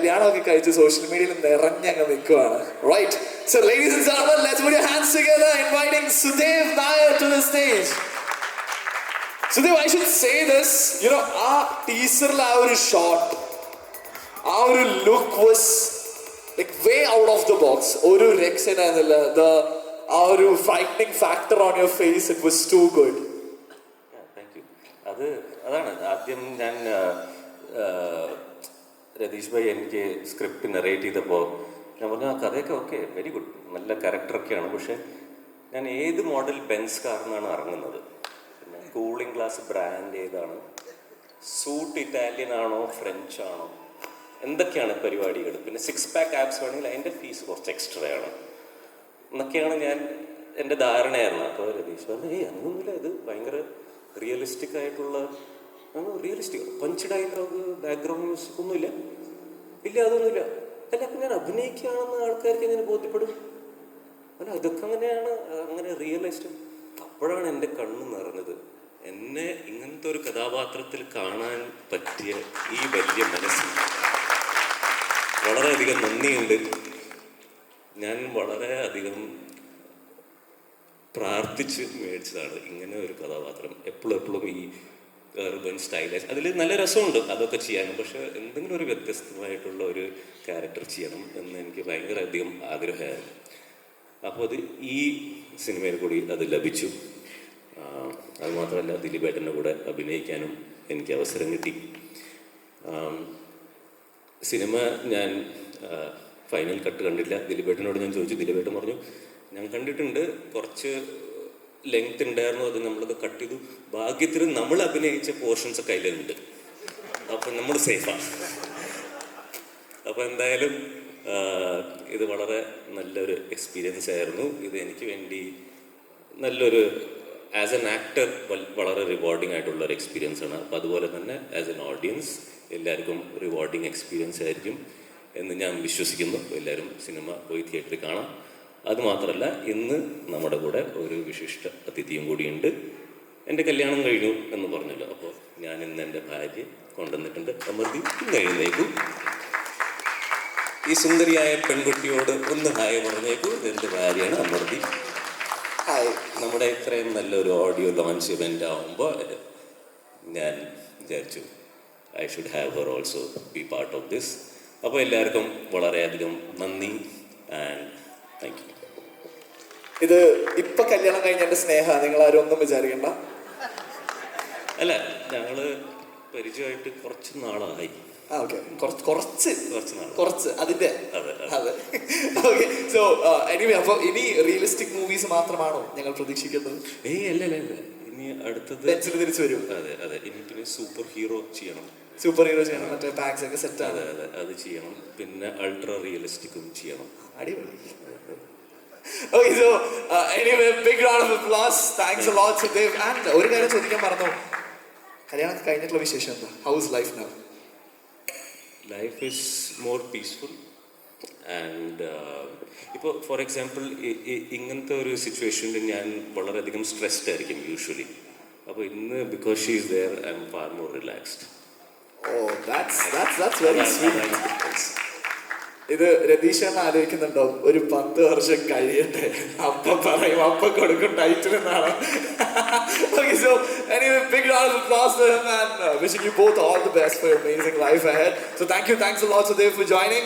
കല്യാണമൊക്കെ കഴിച്ച് സോഷ്യൽ മീഡിയയിൽ നിറഞ്ഞങ്ങ് നിൽക്കുവാണ്. Right so ladies and gentlemen let's put hands together inviting Sudev Nair to the stage Sudev I should say this you know ആ ടീസറിൽ ആ ഒരു ഷോട്ട് ആ ഒരു look was like way out of the box ഒരു രക്ഷനായിരുന്നില്ല the ആ ഒരു fighting factor on your face it was too good അത് അതാണ്. ആദ്യം ഞാൻ രതീഷ് ഭായി എനിക്ക് സ്ക്രിപ്റ്റ് നെറേറ്റ് ചെയ്തപ്പോൾ ഞാൻ പറഞ്ഞു ആ കഥയൊക്കെ ഓക്കെ വെരി ഗുഡ് നല്ല ക്യാരക്ടറൊക്കെയാണ് പക്ഷേ ഞാൻ ഏത് മോഡൽ ബെൻസ് കാറിനാണ് ഇറങ്ങുന്നത്. പിന്നെ കൂളിംഗ് ഗ്ലാസ് ബ്രാൻഡ് ഏതാണ്? സൂട്ട് ഇറ്റാലിയൻ ആണോ ഫ്രഞ്ച് ആണോ? എന്തൊക്കെയാണ് പരിപാടികൾ? പിന്നെ സിക്സ് പാക്ക് ആപ്സ് വേണമെങ്കിൽ അതിന്റെ ഫീസ് കുറച്ച് എക്സ്ട്രാ ആണ്. എന്നൊക്കെയാണ് ഞാൻ എന്റെ ധാരണയായിരുന്നു അപ്പോൾ രതീഷ് പറഞ്ഞു ഏയ് അങ്ങനൊന്നുമില്ല. ഇത് ഭയങ്കര റിയലിസ്റ്റിക് ആയിട്ടുള്ള realistic punch dialogue background music ഒന്നുമില്ല. ഇല്ല അതൊന്നുമില്ല. അല്ല ഞാൻ അഭിനയിക്കുകയാണെന്ന് ആൾക്കാർക്ക് എങ്ങനെ ബോധ്യപ്പെടും? അല്ല ഇതൊക്കെ അങ്ങനെയാണ് അങ്ങനെ റിയലിസ്റ്റിക് അപ്പോഴാണ് എന്റെ കണ്ണ് നിറഞ്ഞത്. എന്നെ ഇങ്ങനത്തെ ഒരു കഥാപാത്രത്തിൽ കാണാൻ പറ്റിയ ഈ വലിയ മനസ്സ്. വളരെയധികം നന്ദിയുണ്ട്. ഞാൻ വളരെ അധികം പ്രാർത്ഥിച്ച് മേടിച്ചതാണ് ഇങ്ങനെ ഒരു കഥാപാത്രം. എപ്പോഴും എപ്പോഴും ഈ അർബൻ സ്റ്റൈലൈസ് അതിൽ നല്ല രസമുണ്ട് അതൊക്കെ ചെയ്യാനും. പക്ഷെ എന്തെങ്കിലും ഒരു വ്യത്യസ്തമായിട്ടുള്ള ഒരു ക്യാരക്ടർ ചെയ്യണം എന്ന് എനിക്ക് ഭയങ്കര അധികം ആഗ്രഹമായിരുന്നു. അപ്പോൾ അത് ഈ സിനിമയിൽ കൂടി അത് ലഭിച്ചു. അതുമാത്രമല്ല അത് മാത്രമല്ല ദിലീപേട്ടന്റെ കൂടെ അഭിനയിക്കാനും എനിക്ക് അവസരം കിട്ടി. സിനിമ ഞാൻ ഫൈനൽ കട്ട് കണ്ടില്ല. ദിലീപേട്ടനോട് ഞാൻ ചോദിച്ചു. ദിലീപേട്ടൻ പറഞ്ഞു ഞാൻ കണ്ടിട്ടുണ്ട് കുറച്ച് ലെങ്ത് ഉണ്ടായിരുന്നു അത് നമ്മളത് കട്ട് ചെയ്തു. ഭാഗ്യത്തിന് നമ്മൾ അഭിനയിച്ച പോർഷൻസ് കയ്യിലുണ്ട് അപ്പം നമ്മൾ സേഫാണ് അപ്പോൾ എന്തായാലും ഇത് വളരെ നല്ലൊരു എക്സ്പീരിയൻസ് ആയിരുന്നു. ഇത് എനിക്ക് വേണ്ടി നല്ലൊരു ആസ് എൻ ആക്ടർ വളരെ റിവാർഡിങ് ആയിട്ടുള്ള ഒരു എക്സ്പീരിയൻസ് ആണ്. അപ്പം അതുപോലെ തന്നെ ആസ് എൻ ഓഡിയൻസ് എല്ലാവർക്കും റിവാർഡിങ് എക്സ്പീരിയൻസ് ആയിരിക്കും എന്ന് ഞാൻ വിശ്വസിക്കുന്നു. എല്ലാവരും സിനിമ പോയി തിയേറ്ററിൽ കാണാം. അതുമാത്രമല്ല ഇന്ന് നമ്മുടെ കൂടെ ഒരു വിശിഷ്ട അതിഥിയും കൂടിയുണ്ട്. എന്റെ കല്യാണം കഴിഞ്ഞു എന്ന് പറഞ്ഞല്ലോ അപ്പോൾ ഞാൻ ഇന്ന് എന്റെ ഭാര്യ കൊണ്ടുവന്നിട്ടുണ്ട്. അമൃതി എഴുന്നേക്കും. ഈ സുന്ദരിയായ പെൺകുട്ടിയോട് ഒന്ന് ഹായ് പറഞ്ഞേക്കൂ. ഇതെന്റെ ഭാര്യയാണ് അമൃതി ഹായ്. നമ്മുടെ ഇത്രയും നല്ലൊരു ഓഡിയോ ലോഞ്ച് ഇവന്റ് ആവുമ്പോൾ ഞാൻ വിചാരിച്ചു I should have her also be part of this അപ്പോൾ എല്ലാവർക്കും വളരെയധികം നന്ദി ആൻഡ് താങ്ക് യു ഇത് ഇപ്പൊ കല്യാണം കഴിഞ്ഞ എന്റെ സ്നേഹ നിങ്ങൾ ആരും ഒന്നും വിചാരിക്കണ്ട. അല്ല ഞങ്ങൾ പരിചയമായിട്ട് കുറച്ച് നാളായി. ആ ഓക്കെ. കുറച്ച് കുറച്ച്. കുറച്ച് നാൾ കുറച്ച്. അതിന്റെ. അതെ, ഓക്കെ. സോ എനിവേ അപ്പൊ ഇനി റിയലിസ്റ്റിക് മൂവീസ് മാത്രമാണോ ഞങ്ങൾ പ്രതീക്ഷിക്കുന്നത്? ഏയ് അല്ല അല്ല ഇനി അടുത്തത് തിരിച്ചു വരും. അതെ അതെ. ഇനി പിന്നെ സൂപ്പർ ഹീറോ ചെയ്യണം. സൂപ്പർ ഹീറോ ചെയ്യണം മറ്റേ പാക്സ് ഒക്കെ സെറ്റ് അതെ അതെ അത് ചെയ്യണം. പിന്നെ അൾട്രാ റിയലിസ്റ്റിക്കും ചെയ്യണം. അടിപൊളി. Okay so anyway big round of applause thanks a lot Sudev and ഒരു കാര്യം ചോദിക്കാൻ മറന്നു. കല്യാണം കഴിഞ്ഞിട്ടുള്ള വിശേഷം എന്താ? How's life now life is more peaceful and ഇപ്പോൾ ഫോർ എക്സാമ്പിൾ ഇങ്ങനത്തെ ഒരു സിറ്റുവേഷനിൽ ഞാൻ വളരെയധികം സ്ട്രെസ്ഡ് ആയിരിക്കും യൂഷ്വലി അപ്പോൾ ഇന്ന് because she is there I'm far more relaxed oh that's that's that's very sweet ഇത് രതീഷ് ആലോചിക്കുന്നുണ്ടോ ഒരു പത്ത് വർഷം കഴിയട്ടെ അപ്പ പറയും അപ്പ കൊടുക്കും ടൈറ്റിൽ എന്നാണ് okay so anyway big round of applause to him and uh, wishing you both all the best for your amazing life ahead so thank you thanks a lot Sudev for joining